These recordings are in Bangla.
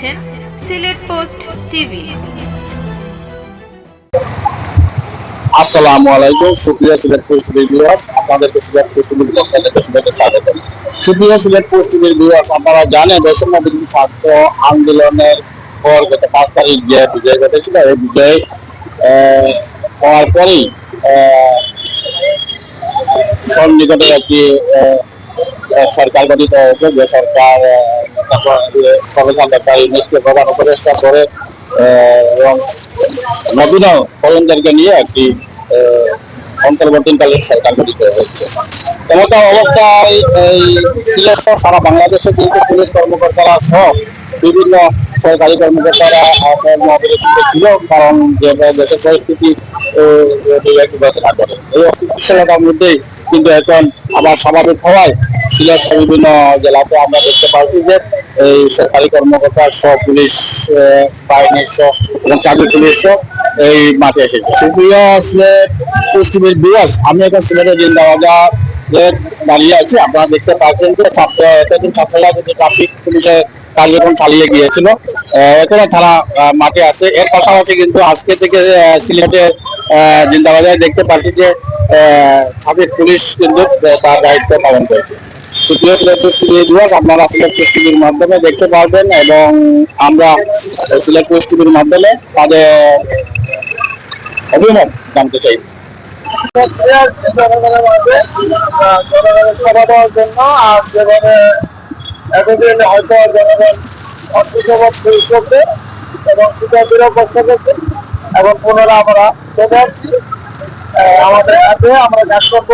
দেখছেন সিলেট পোস্ট টিভি। আসসালামু আলাইকুম, সুপ্রিয় সিলেট পোস্ট ভিউয়ার্স, আপনাদেরকে সিলেট পোস্ট টিভির পক্ষ থেকে শুভেচ্ছা স্বাগত। সুপ্রিয় সিলেট পোস্ট টিভির ভিউয়ার্স, আপনারা জানেন বৈষম্য বিরোধী ছাত্র আন্দোলনের পর গত পাঁচ তারিখ যে বিজয় ঘটেছিল, এই বিজয় হওয়ার পরেই সন্নিকটে একটি সরকার গঠিত হয়েছে, যে সরকার ডাক্তার ইউনিসকে প্রধান উপদেষ্টা করে এবং নবীন ফরেনদেরকে নিয়ে একটি অন্তর্বর্তীকালীন সরকার গঠিত হয়েছে। এমত অবস্থায় এই সিলেট সারা বাংলাদেশে কিন্তু পুলিশ কর্মকর্তারা সহ বিভিন্ন সরকারি কর্মকর্তারা ছিল, কারণ দেশের পরিস্থিতি রচনা করে। এই অস্থিতিশীলতার মধ্যেই কিন্তু এখন আবার স্বাভাবিক হওয়ায় সিলেট বিভিন্ন জেলাতে আমরা দেখতে পাচ্ছি যে এই সরকারি কর্মকর্তা সহ পুলিশ আহ, বাহিনী সহ এবং চাকরি পুলিশ সহ এই মাঠে এসেছে। সুপ্রিয় সিলেট পশ্চিমের বিয়াস আমি এখন সিলেটের জিন্দাবাজার দাঁড়িয়ে আছি। আপনারা দেখতে পাচ্ছেন যে ছাত্র এতদিন ছাত্ররা কিন্তু ট্রাফিক পুলিশের কার্যক্রম চালিয়ে গিয়েছিল। এখনও তারা মাঠে আছে। এর পাশাপাশি কিন্তু আজকে থেকে সিলেটের জিন্দাবাজারে দেখতে পাচ্ছি যে ট্রাফিক পুলিশ কিন্তু তার দায়িত্ব পালন করেছে। দিবস আপনারা পোস্ট টিভির মাধ্যমে দেখতে পারবেন এবং আমরা পোস্ট টিভির মাধ্যমে তাদের অভিমত জানতে চাই জনগণের মাঝে জনগণের সেবা জন্য আর যেভাবে এতদিন হয়তো জনগণ অসুখবোধ ফিল করছে এবং শিক্ষার্থীরাও কষ্ট এবং পুনরায় আমরা চলে আসছি আমাদের কাছে আমরা কাজ করব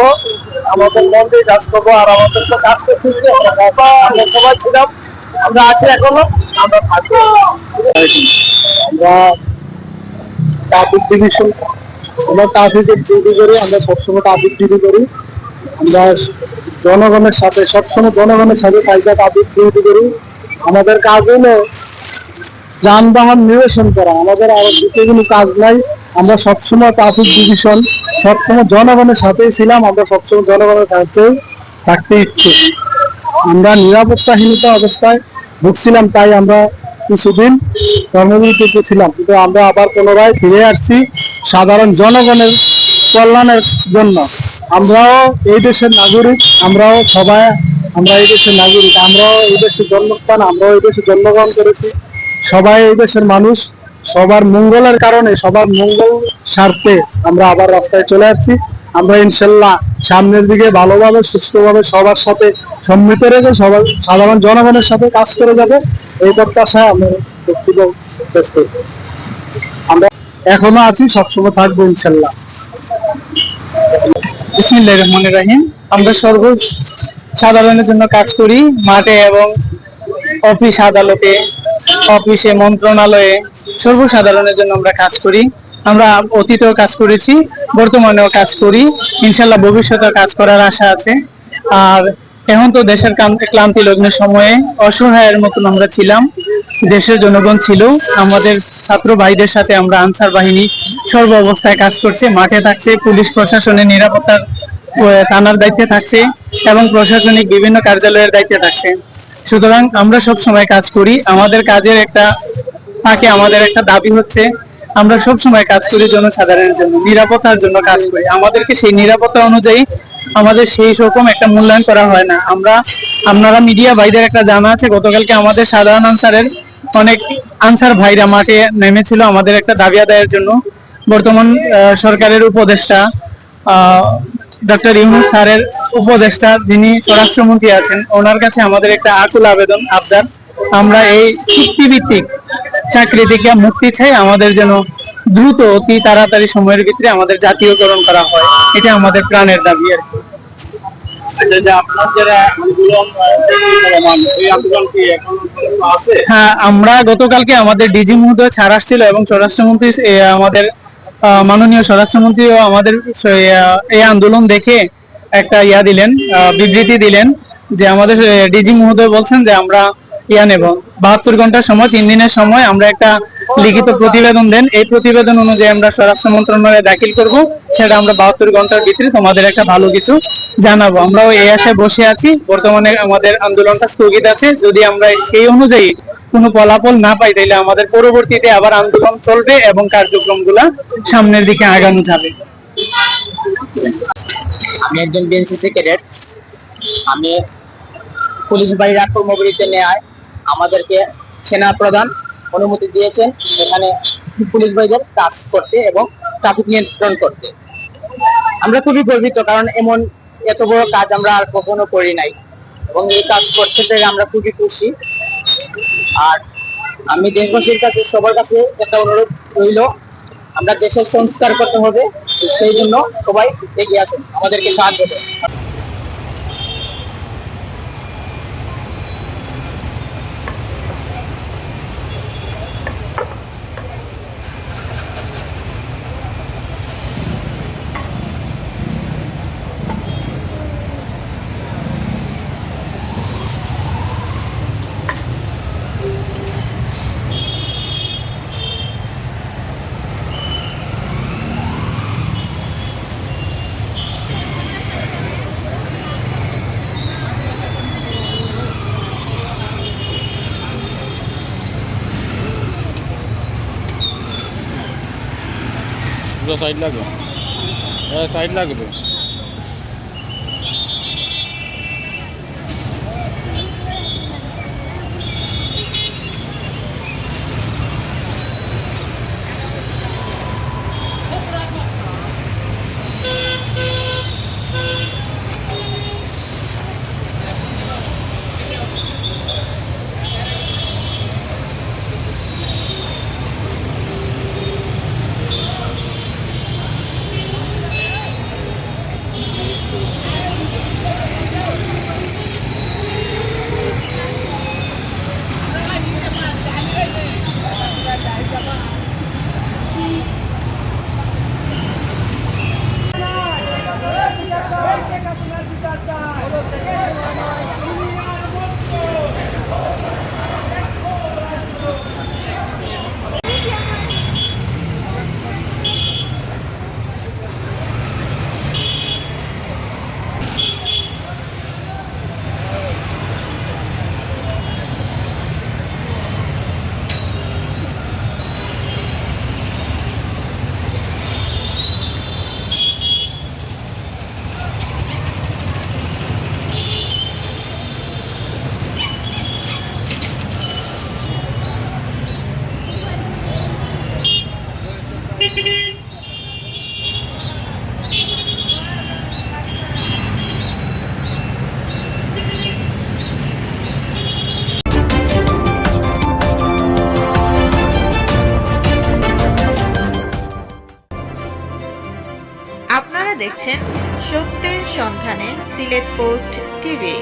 আমাদের মন দিয়ে কাজ করব আর আমাদের তো কাজ করতে। আমরা সবাই ছিলাম। আমরা আছি এখনও। আমরা থাকব। আমরা ট্রাফিক ডিভিশন আমরা ট্রাফিকের ডিউটি করি, আমরা সবসময় ট্রাফিক ডিউটি করি। আমরা জনগণের সাথে, সবসময় জনগণের সাথে কাজটা ট্রাফিক ডিউটি করি। আমাদের কাজ হলো যানবাহন নিরসন করা। আমাদের আর কোনো কাজ নাই। আমরা সবসময় ট্রাফিক ডিভিশন সবসময় জনগণের সাথেই ছিলাম, আমরা সবসময় জনগণের কাছেই থাকতে ইচ্ছুক। আমরা নিরাপত্তাহীনতা অবস্থায় ভুগছিলাম, তাই আমরা কিছুদিন কর্মবিরতিতে ছিলাম। কিন্তু আমরা আবার পুনরায় ফিরে আসছি সাধারণ জনগণের কল্যাণের জন্য। আমরাও এই দেশের নাগরিক, আমরাও সবাই, আমরা এই দেশের নাগরিক, আমরাও এই দেশের জন্মস্থান, আমরাও এই দেশে জন্মগ্রহণ করেছি। সবাই এই দেশের মানুষ। সবার মঙ্গলের কারণে, সবার মঙ্গল স্বার্থে আমরা আবার রাস্তায় চলে আসছি। আমরা ইনশাল্লাহ সামনের দিকে ভালোভাবে, সুস্থভাবে সবার সাথে সম্মিত রেখে সবার সাধারণ জনগণের সাথে কাজ করে যাবে। এই প্রত্যাশায় আমি বক্তব্য। আমরা এখনও আছি, সবসময় থাকব ইনশাল্লাহ। বিসমিল্লাহ রহমানির রাহিম আমরা সর্ব সাধারণের জন্য কাজ করি, মাঠে এবং অফিস আদালতে, অফিসে মন্ত্রণালয়ে সর্বসাধারণের জন্য আমরা কাজ করি। আমরা অতীতেও কাজ করেছি, বর্তমানেও কাজ করি। ইনশাল্লাহ ভবিষ্যতেও কাজ করার আশা আছে। আর এখন তো দেশের ক্লান্তি লগ্নের সময়ে অসহায়ের মতন আমরা ছিলাম। দেশের জনগণ ছিল, আমাদের ছাত্র ভাইদের সাথে আমরা আনসার বাহিনী সর্ব অবস্থায় কাজ করছে, মাঠে থাকছে, পুলিশ প্রশাসনের নিরাপত্তার থানার দায়িত্বে থাকছে এবং প্রশাসনিক বিভিন্ন কার্যালয়ের দায়িত্বে থাকছে। সুতরাং আমরা সব সময় কাজ করি। আমাদের কাজের একটা ফাঁকে আমাদের একটা দাবি হচ্ছে, আমরা সব সময় কাজ করি জনসাধারণের জন্য, নিরাপত্তার জন্য কাজ করি। আমাদেরকে সেই নিরাপত্তা অনুযায়ী আমাদের সেই রকম একটা মূল্যায়ন করা হয় না। আমরা, আপনারা মিডিয়া ভাইদের একটা জানা আছে, গতকালকে আমাদের সাধারণ আনসারের অনেক আনসার ভাইরা মাঠে নেমেছিল আমাদের একটা দাবি আদায়ের জন্য। বর্তমান সরকারের উপদেষ্টা ডক্টর ইউনুস স্যারের উপদেষ্টা যিনি স্বরাষ্ট্রমন্ত্রী আছেন, ওনার কাছে আমাদের একটা আকুল আবেদন, আবদার। আমরা এই চুক্তিভিত্তিক চাকরি থেকে মুক্তি চাই আমাদের যেন দ্রুত অতি তাড়াতাড়ি সময়ের ভিতরে আমাদের জাতীয়করণ করা হয় এটা আমাদের প্রাণের দাবি আর কি। আচ্ছা, হ্যাঁ আমরা গতকালকে আমাদের ডিজি মহোদয় ছাড় আসছিল এবং স্বরাষ্ট্রমন্ত্রী আমাদের মাননীয় স্বরাষ্ট্রমন্ত্রীও আমাদের এই আন্দোলন দেখে একটা ইয়া দিলেন বিবৃতি দিলেন যে আমাদের ডিজি মহোদয় বলছেন যে আমরা ইয়া নেব। বাহাত্তর ঘণ্টার সময়, তিন দিনের সময় আমরা একটা লিখিত প্রতিবেদন দেন। এই প্রতিবেদন অনুযায়ী আমরা স্বরাষ্ট্র মন্ত্রণালয়ে দাখিল করব। সেটা আমরা বাহাত্তর ঘণ্টার ভিতরে তোমাদের একটা ভালো কিছু জানাব। আমরাও এই আশায় বসে আছি। বর্তমানে আমাদের আন্দোলনটা স্থগিত আছে। যদি আমরা সেই অনুযায়ী কোনো ফলাফল না পাই, তাইলে আমাদের পরবর্তীতে আবার আন্দোলন চলবে এবং কার্যক্রমগুলা সামনের দিকে আগানো যাবে। আমি একজন বিএনসিসি ক্যাডেট আমি পুলিশ বাড়ির কর্মবিরতিতে নেয় আমাদেরকে সেনা প্রধান অনুমতি দিয়েছেন এখানে পুলিশ বাড়িদের কাজ করতে এবং ট্রাফিক নিয়ন্ত্রণ করতে। আমরা খুবই গর্বিত কারণ এমন এত বড় কাজ আমরা আর কখনো করি নাই এবং এই কাজ করতে পেরে আমরা খুবই খুশি। আর আমি দেশবাসীর কাছে, সবার কাছে একটা অনুরোধ রইল, আমরা দেশের সংস্কার করতে হবে, সেই জন্য সবাই এগিয়ে আসুন, আমাদেরকে সাহায্য করুন। পুরো সাইড লাগবে হ্যাঁ সাইড সত্যের সন্ধানে সিলেট পোস্ট টিভি।